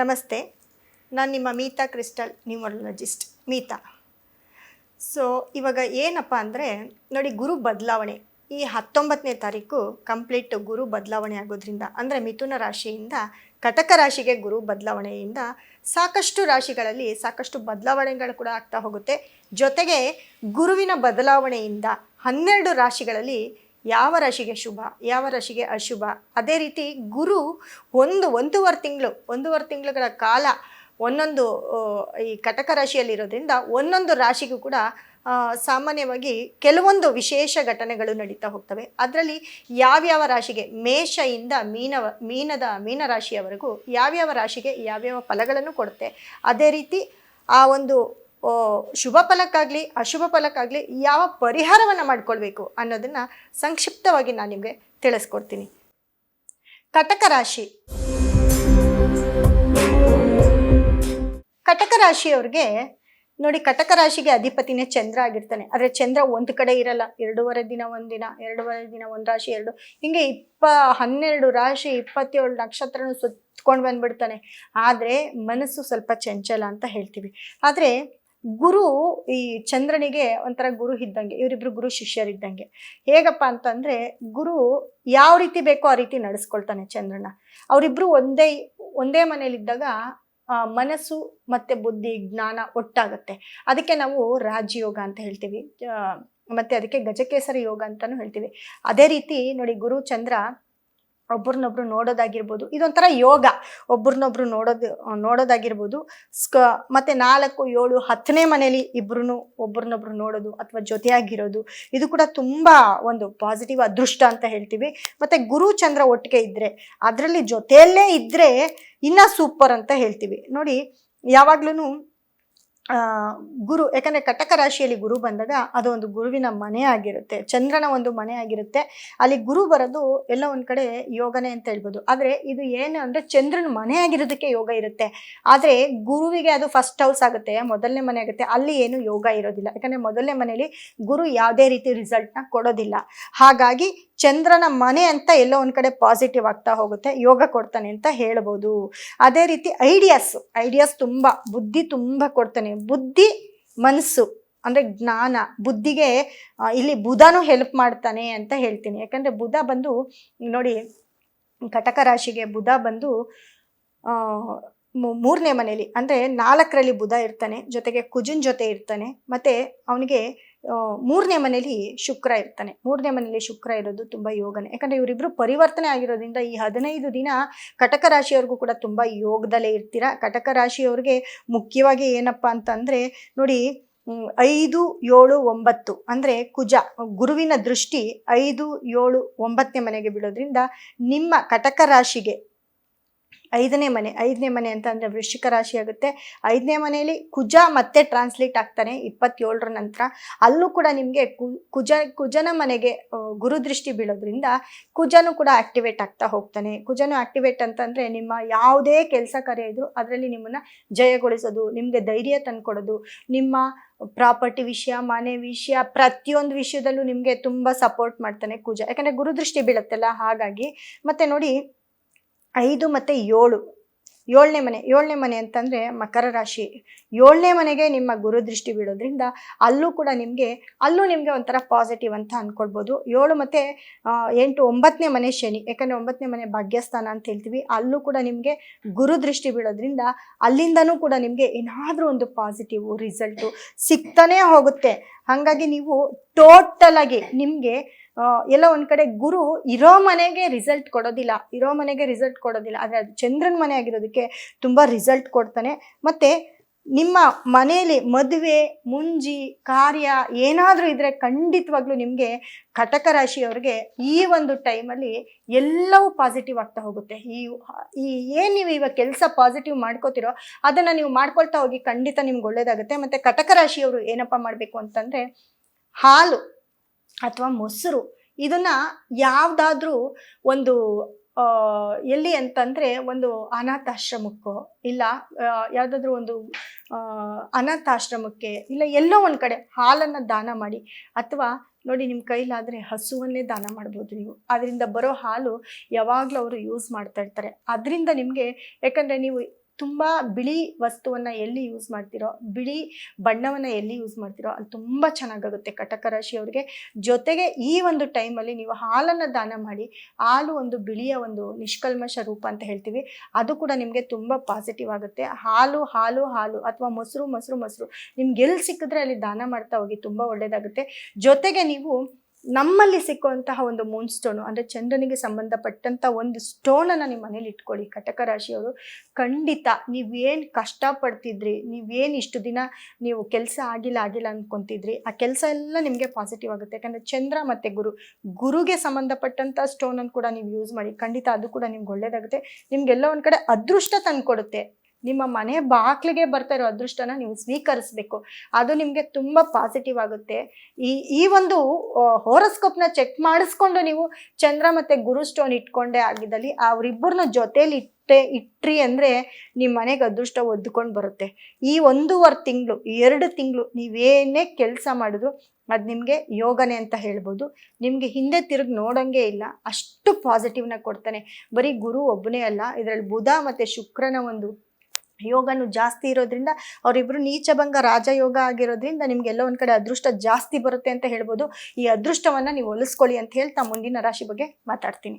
ನಮಸ್ತೆ, ನಾನು ನಿಮ್ಮ Meeta Crystal, numerologist. Meeta. So ಇವಾಗ ಏನಪ್ಪ ಅಂದರೆ, ನೋಡಿ ಗುರು ಬದಲಾವಣೆ. ಈ ಹತ್ತೊಂಬತ್ತನೇ ತಾರೀಕು ಕಂಪ್ಲೀಟ್ ಗುರು ಬದಲಾವಣೆ ಆಗೋದ್ರಿಂದ, ಅಂದರೆ ಮಿಥುನ ರಾಶಿಯಿಂದ, ಕಟಕ ರಾಶಿಗೆ ಗುರು ಬದಲಾವಣೆಯಿಂದ ಸಾಕಷ್ಟು ರಾಶಿಗಳಲ್ಲಿ ಸಾಕಷ್ಟು ಬದಲಾವಣೆಗಳು ಕೂಡ ಆಗ್ತಾ ಹೋಗುತ್ತೆ. ಜೊತೆಗೆ ಗುರುವಿನ ಬದಲಾವಣೆಯಿಂದ ಹನ್ನೆರಡು ರಾಶಿಗಳಲ್ಲಿ ಯಾವ ರಾಶಿಗೆ ಶುಭ, ಯಾವ ರಾಶಿಗೆ ಅಶುಭ? ಅದೇ ರೀತಿ ಗುರು ಒಂದು, ಒಂದೂವರೆ ತಿಂಗಳು, ಒಂದೂವರೆ ತಿಂಗಳುಗಳ ಕಾಲ ಒಂದೊಂದು ಈ ಕಟಕ ರಾಶಿಯಲ್ಲಿರೋದ್ರಿಂದ ಒಂದೊಂದು ರಾಶಿಗೂ ಕೂಡ ಸಾಮಾನ್ಯವಾಗಿ ಕೆಲವೊಂದು ವಿಶೇಷ ಘಟನೆಗಳು ನಡೀತಾ ಹೋಗ್ತವೆ. ಅದರಲ್ಲಿ ಯಾವ್ಯಾವ ರಾಶಿಗೆ ಮೇಷದಿಂದ ಮೀನ ಮೀನದ ಮೀನರಾಶಿಯವರೆಗೂ ಯಾವ್ಯಾವ ರಾಶಿಗೆ ಯಾವ್ಯಾವ ಫಲಗಳನ್ನು ಕೊಡುತ್ತೆ? ಅದೇ ರೀತಿ ಆ ಒಂದು ಶುಭ ಫಲಕ್ಕಾಗಲಿ, ಅಶುಭ ಫಲಕ್ಕಾಗಲಿ ಯಾವ ಪರಿಹಾರವನ್ನು ಮಾಡಿಕೊಳ್ಬೇಕು ಅನ್ನೋದನ್ನು ಸಂಕ್ಷಿಪ್ತವಾಗಿ ನಾನು ನಿಮಗೆ ತಿಳಿಸ್ಕೊಡ್ತೀನಿ. ಕಟಕ ರಾಶಿ. ಕಟಕ ರಾಶಿಯವ್ರಿಗೆ, ನೋಡಿ ಕಟಕ ರಾಶಿಗೆ ಅಧಿಪತಿನೇ ಚಂದ್ರ ಆಗಿರ್ತಾನೆ. ಆದರೆ ಚಂದ್ರ ಒಂದು ಕಡೆ ಇರಲ್ಲ. ಎರಡೂವರೆ ದಿನ ಒಂದಿನ ಎರಡೂವರೆ ದಿನ, ಒಂದು ರಾಶಿ, ಎರಡು. ಹಿಂಗೆ ಇಪ್ಪ, ಹನ್ನೆರಡು ರಾಶಿ, ಇಪ್ಪತ್ತೇಳು ನಕ್ಷತ್ರನೂ ಸುತ್ತಕೊಂಡು ಬಂದ್ಬಿಡ್ತಾನೆ. ಆದರೆ ಮನಸ್ಸು ಸ್ವಲ್ಪ ಚಂಚಲ ಅಂತ ಹೇಳ್ತೀವಿ. ಆದರೆ ಗುರು ಈ ಚಂದ್ರನಿಗೆ ಒಂಥರ ಗುರು ಇದ್ದಂಗೆ, ಇವರಿಬ್ರು ಗುರು ಶಿಷ್ಯರಿದ್ದಂಗೆ. ಹೇಗಪ್ಪ ಅಂತಂದ್ರೆ, ಗುರು ಯಾವ ರೀತಿ ಬೇಕೋ ಆ ರೀತಿ ನಡೆಸ್ಕೊಳ್ತಾನೆ ಚಂದ್ರನ. ಅವರಿಬ್ರು ಒಂದೇ ಒಂದೇ ಮನೇಲಿದ್ದಾಗ ಮನಸ್ಸು ಮತ್ತೆ ಬುದ್ಧಿ, ಜ್ಞಾನ ಒಟ್ಟಾಗತ್ತೆ. ಅದಕ್ಕೆ ನಾವು ರಾಜಯೋಗ ಅಂತ ಹೇಳ್ತೀವಿ. ಮತ್ತೆ ಅದಕ್ಕೆ ಗಜಕೇಸರಿ ಯೋಗ ಅಂತಾನು ಹೇಳ್ತೀವಿ. ಅದೇ ರೀತಿ ನೋಡಿ ಗುರು, ಚಂದ್ರ ಒಬ್ರನ್ನೊಬ್ರು ನೋಡೋದಾಗಿರ್ಬೋದು, ಇದೊಂಥರ ಯೋಗ. ಒಬ್ರನ್ನೊಬ್ರು ನೋಡೋದು, ನೋಡೋದಾಗಿರ್ಬೋದು. ಸ್ಕ, ಮತ್ತು ನಾಲ್ಕು, ಏಳು, ಹತ್ತನೇ ಮನೇಲಿ ಇಬ್ರು ಒಬ್ರನ್ನೊಬ್ರು ನೋಡೋದು ಅಥವಾ ಜೊತೆಯಾಗಿರೋದು, ಇದು ಕೂಡ ತುಂಬ ಒಂದು ಪಾಸಿಟಿವ್ ಅದೃಷ್ಟ ಅಂತ ಹೇಳ್ತೀವಿ. ಮತ್ತು ಗುರು ಚಂದ್ರ ಒಟ್ಟಿಗೆ ಇದ್ದರೆ ಅದರಲ್ಲಿ ಜೊತೆಯಲ್ಲೇ ಇದ್ದರೆ ಇನ್ನೂ ಸೂಪರ್ ಅಂತ ಹೇಳ್ತೀವಿ. ನೋಡಿ ಯಾವಾಗ್ಲೂ ಗುರು, ಯಾಕಂದರೆ ಕಟಕ ರಾಶಿಯಲ್ಲಿ ಗುರು ಬಂದಾಗ ಅದು ಒಂದು ಗುರುವಿನ ಮನೆ ಆಗಿರುತ್ತೆ, ಚಂದ್ರನ ಒಂದು ಮನೆ ಆಗಿರುತ್ತೆ. ಅಲ್ಲಿ ಗುರು ಬರೋದು ಎಲ್ಲ ಒಂದು ಕಡೆ ಯೋಗನೇ ಅಂತ ಹೇಳ್ಬೋದು. ಆದರೆ ಇದು ಏನು ಅಂದ್ರೆ ಚಂದ್ರನ ಮನೆ ಆಗಿರೋದಕ್ಕೆ ಯೋಗ ಇರುತ್ತೆ. ಆದರೆ ಗುರುವಿಗೆ ಅದು ಫಸ್ಟ್ ಹೌಸ್ ಆಗುತ್ತೆ, ಮೊದಲನೇ ಮನೆ ಆಗುತ್ತೆ. ಅಲ್ಲಿ ಏನು ಯೋಗ ಇರೋದಿಲ್ಲ. ಯಾಕಂದರೆ ಮೊದಲನೇ ಮನೆಯಲ್ಲಿ ಗುರು ಯಾವುದೇ ರೀತಿ ರಿಸಲ್ಟ್ನ ಕೊಡೋದಿಲ್ಲ. ಹಾಗಾಗಿ ಚಂದ್ರನ ಮನೆ ಅಂತ ಎಲ್ಲೋ ಒಂದು ಕಡೆ ಪಾಸಿಟಿವ್ ಆಗ್ತಾ ಹೋಗುತ್ತೆ, ಯೋಗ ಕೊಡ್ತಾನೆ ಅಂತ ಹೇಳ್ಬೋದು. ಅದೇ ರೀತಿ ಐಡಿಯಾಸ್ ಐಡಿಯಾಸ್ ತುಂಬ, ಬುದ್ಧಿ ತುಂಬ ಕೊಡ್ತಾನೆ. ಬುದ್ಧಿ ಮನಸ್ಸು ಅಂದರೆ ಜ್ಞಾನ, ಬುದ್ಧಿಗೆ ಇಲ್ಲಿ ಬುಧನೂ ಹೆಲ್ಪ್ ಮಾಡ್ತಾನೆ ಅಂತ ಹೇಳ್ತೀನಿ. ಯಾಕಂದರೆ ಬುಧ ಬಂದು, ನೋಡಿ ಕಟಕ ರಾಶಿಗೆ ಬುಧ ಬಂದು ಮೂರನೇ ಮನೆಯಲ್ಲಿ ಅಂದರೆ ನಾಲ್ಕರಲ್ಲಿ ಬುಧ ಇರ್ತಾನೆ, ಜೊತೆಗೆ ಕುಜುನ್ ಜೊತೆ ಇರ್ತಾನೆ, ಮತ್ತು ಅವನಿಗೆ ಮೂರನೇ ಮನೆಯಲ್ಲಿ ಶುಕ್ರ ಇರ್ತಾನೆ. ಮೂರನೇ ಮನೆಯಲ್ಲಿ ಶುಕ್ರ ಇರೋದು ತುಂಬ ಯೋಗನೆ. ಯಾಕಂದರೆ ಇವರಿಬ್ಬರು ಪರಿವರ್ತನೆ ಆಗಿರೋದ್ರಿಂದ ಈ ಹದಿನೈದು ದಿನ ಕಟಕ ರಾಶಿಯವ್ರಿಗೂ ಕೂಡ ತುಂಬ ಯೋಗದಲ್ಲೇ ಇರ್ತೀರಾ? ಕಟಕ ರಾಶಿಯವ್ರಿಗೆ ಮುಖ್ಯವಾಗಿ ಏನಪ್ಪ ಅಂತಂದರೆ, ನೋಡಿ ಐದು, ಏಳು, ಒಂಬತ್ತು ಅಂದ್ರೆ ಕುಜ, ಗುರುವಿನ ದೃಷ್ಟಿ ಐದು, ಏಳು, ಒಂಬತ್ತನೇ ಮನೆಗೆ ಬೀಳೋದ್ರಿಂದ ನಿಮ್ಮ ಕಟಕ ರಾಶಿಗೆ ಐದನೇ ಮನೆ ಐದನೇ ಮನೆ ಅಂತ ಅಂದರೆ ವೃಶ್ಚಿಕ ರಾಶಿ ಆಗುತ್ತೆ. ಐದನೇ ಮನೆಯಲ್ಲಿ ಕುಜ ಮತ್ತೆ ಟ್ರಾನ್ಸ್ಲೇಟ್ ಆಗ್ತಾನೆ ಇಪ್ಪತ್ತೇಳರ ನಂತರ. ಅಲ್ಲೂ ಕೂಡ ನಿಮಗೆ ಕುಜ, ಕುಜನ ಮನೆಗೆ ಗುರುದೃಷ್ಟಿ ಬೀಳೋದ್ರಿಂದ ಕುಜನು ಕೂಡ ಆಕ್ಟಿವೇಟ್ ಆಗ್ತಾ ಹೋಗ್ತಾನೆ. ಕುಜನು ಆಕ್ಟಿವೇಟ್ ಅಂತಂದರೆ ನಿಮ್ಮ ಯಾವುದೇ ಕೆಲಸ ಕಾರ್ಯ ಇದ್ರು ಅದರಲ್ಲಿ ನಿಮ್ಮನ್ನು ಜಯಗೊಳಿಸೋದು, ನಿಮಗೆ ಧೈರ್ಯ ತಂದುಕೊಡೋದು. ನಿಮ್ಮ ಪ್ರಾಪರ್ಟಿ ವಿಷಯ, ಮನೆ ವಿಷಯ ಪ್ರತಿಯೊಂದು ವಿಷಯದಲ್ಲೂ ನಿಮಗೆ ತುಂಬ ಸಪೋರ್ಟ್ ಮಾಡ್ತಾನೆ ಕುಜ. ಯಾಕಂದರೆ ಗುರುದೃಷ್ಟಿ ಬೀಳುತ್ತಲ್ಲ ಹಾಗಾಗಿ. ಮತ್ತು ನೋಡಿ ಐದು ಮತ್ತು ಏಳು. ಏಳನೇ ಮನೆ ಏಳನೇ ಮನೆ ಅಂತಂದರೆ ಮಕರ ರಾಶಿ. ಏಳನೇ ಮನೆಗೆ ನಿಮ್ಮ ಗುರು ದೃಷ್ಟಿ ಬೀಳೋದ್ರಿಂದ ಅಲ್ಲೂ ಕೂಡ ನಿಮಗೆ, ಅಲ್ಲೂ ನಿಮಗೆ ಒಂಥರ ಪಾಸಿಟಿವ್ ಅಂತ ಅಂದ್ಕೊಳ್ಬೋದು ಏಳು ಮತ್ತು ಎಂಟು, ಒಂಬತ್ತನೇ ಮನೆ ಶನಿ. ಯಾಕಂದರೆ ಒಂಬತ್ತನೇ ಮನೆ ಭಾಗ್ಯಸ್ಥಾನ ಅಂತ ಹೇಳ್ತೀವಿ. ಅಲ್ಲೂ ಕೂಡ ನಿಮಗೆ ಗುರು ದೃಷ್ಟಿ ಬೀಳೋದ್ರಿಂದ ಅಲ್ಲಿಂದನೂ ಕೂಡ ನಿಮಗೆ ಏನಾದರೂ ಒಂದು ಪಾಸಿಟಿವ್ ರಿಸಲ್ಟು ಸಿಗ್ತಾನೇ ಹೋಗುತ್ತೆ. ಹಾಗಾಗಿ ನೀವು ಟೋಟಲ್ ಆಗಿ ನಿಮಗೆ ಎಲ್ಲ ಒಂದು ಕಡೆ ಗುರು ಇರೋ ಮನೆಗೆ ರಿಸಲ್ಟ್ ಕೊಡೋದಿಲ್ಲ, ಇರೋ ಮನೆಗೆ ರಿಸಲ್ಟ್ ಕೊಡೋದಿಲ್ಲ, ಆದರೆ ಅದು ಚಂದ್ರನ ಮನೆ ಆಗಿರೋದಕ್ಕೆ ತುಂಬಾ ರಿಸಲ್ಟ್ ಕೊಡ್ತಾನೆ. ಮತ್ತೆ ನಿಮ್ಮ ಮನೆಯಲ್ಲಿ ಮದುವೆ, ಮುಂಜಿ, ಕಾರ್ಯ ಏನಾದರೂ ಇದ್ದರೆ ಖಂಡಿತವಾಗ್ಲೂ ನಿಮಗೆ ಕಟಕ ರಾಶಿಯವ್ರಿಗೆ ಈ ಒಂದು ಟೈಮಲ್ಲಿ ಎಲ್ಲವೂ ಪಾಸಿಟಿವ್ ಆಗ್ತಾ ಹೋಗುತ್ತೆ. ಈ ಈ ಏನು ನೀವು ಇವಾಗ ಕೆಲಸ ಪಾಸಿಟಿವ್ ಮಾಡ್ಕೋತಿರೋ ಅದನ್ನು ನೀವು ಮಾಡ್ಕೊಳ್ತಾ ಹೋಗಿ ಖಂಡಿತ ನಿಮ್ಗೆ ಒಳ್ಳೇದಾಗುತ್ತೆ. ಮತ್ತು ಕಟಕ ರಾಶಿಯವರು ಏನಪ್ಪ ಮಾಡಬೇಕು ಅಂತಂದರೆ ಹಾಲು ಅಥವಾ ಮೊಸರು ಇದನ್ನು ಯಾವುದಾದ್ರೂ ಒಂದು ಎಲ್ಲಿ ಅಂತಂದರೆ ಒಂದು ಅನಾಥಾಶ್ರಮಕ್ಕೋ ಇಲ್ಲ ಯಾವುದಾದ್ರೂ ಒಂದು ಅನಾಥಾಶ್ರಮಕ್ಕೆ ಇಲ್ಲ ಎಲ್ಲೋ ಒಂದು ಕಡೆ ಹಾಲನ್ನು ದಾನ ಮಾಡಿ ಅಥವಾ ನೋಡಿ ನಿಮ್ಮ ಕೈಲಾದರೆ ಹಸುವನ್ನೇ ದಾನ ಮಾಡ್ಬೋದು ನೀವು. ಅದರಿಂದ ಬರೋ ಹಾಲು ಯಾವಾಗಲೂ ಅವರು ಯೂಸ್ ಮಾಡ್ತಾ ಇರ್ತಾರೆ. ಅದರಿಂದ ನಿಮಗೆ ಯಾಕಂದರೆ ನೀವು ತುಂಬ ಬಿಳಿ ವಸ್ತುವನ್ನು ಎಲ್ಲಿ ಯೂಸ್ ಮಾಡ್ತೀರೋ, ಬಿಳಿ ಬಣ್ಣವನ್ನು ಎಲ್ಲಿ ಯೂಸ್ ಮಾಡ್ತೀರೋ ಅಲ್ಲಿ ತುಂಬ ಚೆನ್ನಾಗಾಗುತ್ತೆ ಕಟಕ ರಾಶಿಯವರಿಗೆ. ಜೊತೆಗೆ ಈ ಒಂದು ಟೈಮಲ್ಲಿ ನೀವು ಹಾಲನ್ನು ದಾನ ಮಾಡಿ, ಹಾಲು ಒಂದು ಬಿಳಿಯ ಒಂದು ನಿಷ್ಕಲ್ಮಶ ರೂಪ ಅಂತ ಹೇಳ್ತೀವಿ, ಅದು ಕೂಡ ನಿಮಗೆ ತುಂಬ ಪಾಸಿಟಿವ್ ಆಗುತ್ತೆ. ಹಾಲು ಹಾಲು ಹಾಲು ಅಥವಾ ಮೊಸರು ಮೊಸರು ಮೊಸರು ನಿಮ್ಗೆ ಎಲ್ಲಿ ಸಿಕ್ಕಿದ್ರೆ ಅಲ್ಲಿ ದಾನ ಮಾಡ್ತಾ ಹೋಗಿ ತುಂಬ ಒಳ್ಳೆಯದಾಗುತ್ತೆ ಜೊತೆಗೆ ನೀವು ನಮ್ಮಲ್ಲಿ ಸಿಕ್ಕುವಂತಹ ಒಂದು ಮೂನ್ ಸ್ಟೋನು ಅಂದರೆ ಚಂದ್ರನಿಗೆ ಸಂಬಂಧಪಟ್ಟಂಥ ಒಂದು ಸ್ಟೋನನ್ನು ನಿಮ್ಮ ಮನೇಲಿ ಇಟ್ಕೊಳ್ಳಿ. ಕಟಕ ರಾಶಿಯವರು, ಖಂಡಿತ ನೀವೇನು ಕಷ್ಟಪಡ್ತಿದ್ರಿ ನೀವೇನು ಇಷ್ಟು ದಿನ ನೀವು ಕೆಲಸ ಆಗಿಲ್ಲ ಆಗಿಲ್ಲ ಅಂದ್ಕೊತಿದ್ರಿ ಆ ಕೆಲಸ ಎಲ್ಲ ನಿಮಗೆ ಪಾಸಿಟಿವ್ ಆಗುತ್ತೆ. ಯಾಕಂದರೆ ಚಂದ್ರ ಮತ್ತು ಗುರು, ಗುರುಗೆ ಸಂಬಂಧಪಟ್ಟಂಥ ಸ್ಟೋನನ್ನು ಕೂಡ ನೀವು ಯೂಸ್ ಮಾಡಿ, ಖಂಡಿತ ಅದು ಕೂಡ ನಿಮ್ಗೆ ಒಳ್ಳೇದಾಗುತ್ತೆ. ನಿಮಗೆಲ್ಲ ಒಂದು ಕಡೆ ಅದೃಷ್ಟ ತಂದುಕೊಡುತ್ತೆ. ನಿಮ್ಮ ಮನೆ ಬಾಗಿಲಿಗೆ ಬರ್ತಾ ಇರೋ ಅದೃಷ್ಟನ ನೀವು ಸ್ವೀಕರಿಸಬೇಕು. ಅದು ನಿಮಗೆ ತುಂಬ ಪಾಸಿಟಿವ್ ಆಗುತ್ತೆ. ಈ ಈ ಒಂದು ಹೋರೋಸ್ಕೋಪ್ನ ಚೆಕ್ ಮಾಡಿಸ್ಕೊಂಡು ನೀವು ಚಂದ್ರ ಮತ್ತು ಗುರು ಸ್ಟೋನ್ ಇಟ್ಕೊಂಡೇ ಆಗಿದ್ದಲ್ಲಿ ಅವರಿಬ್ಬರನ್ನ ಜೊತೇಲಿ ಇಟ್ಟೆ, ಇಟ್ರಿ ಅಂದರೆ ನಿಮ್ಮ ಮನೆಗೆ ಅದೃಷ್ಟ ಒದ್ದುಕೊಂಡು ಬರುತ್ತೆ. ಈ ಒಂದೂವರೆ ತಿಂಗಳು ಎರಡು ತಿಂಗಳು ನೀವೇನೇ ಕೆಲಸ ಮಾಡಿದ್ರು ಅದು ನಿಮಗೆ ಯೋಗನೆ ಅಂತ ಹೇಳ್ಬೋದು. ನಿಮಗೆ ಹಿಂದೆ ತಿರುಗಿ ನೋಡೋಂಗೆ ಇಲ್ಲ, ಅಷ್ಟು ಪಾಸಿಟಿವ್ನ ಕೊಡ್ತಾನೆ. ಬರೀ ಗುರು ಒಬ್ಬನೇ ಅಲ್ಲ, ಇದರಲ್ಲಿ ಬುಧ ಮತ್ತು ಶುಕ್ರನ ಒಂದು ಯೋಗನು ಜಾಸ್ತಿ ಇರೋದ್ರಿಂದ ಅವರಿಬ್ರು ನೀಚಭಂಗ ರಾಜಯೋಗ ಆಗಿರೋದ್ರಿಂದ ನಿಮ್ಗೆಲ್ಲ ಒಂದು ಕಡೆ ಅದೃಷ್ಟ ಜಾಸ್ತಿ ಬರುತ್ತೆ ಅಂತ ಹೇಳ್ಬೋದು. ಈ ಅದೃಷ್ಟವನ್ನು ನೀವು ಒಲಿಸ್ಕೊಳ್ಳಿ ಅಂತ ಹೇಳ್ತಾ ಮುಂದಿನ ರಾಶಿ ಬಗ್ಗೆ ಮಾತಾಡ್ತೀನಿ.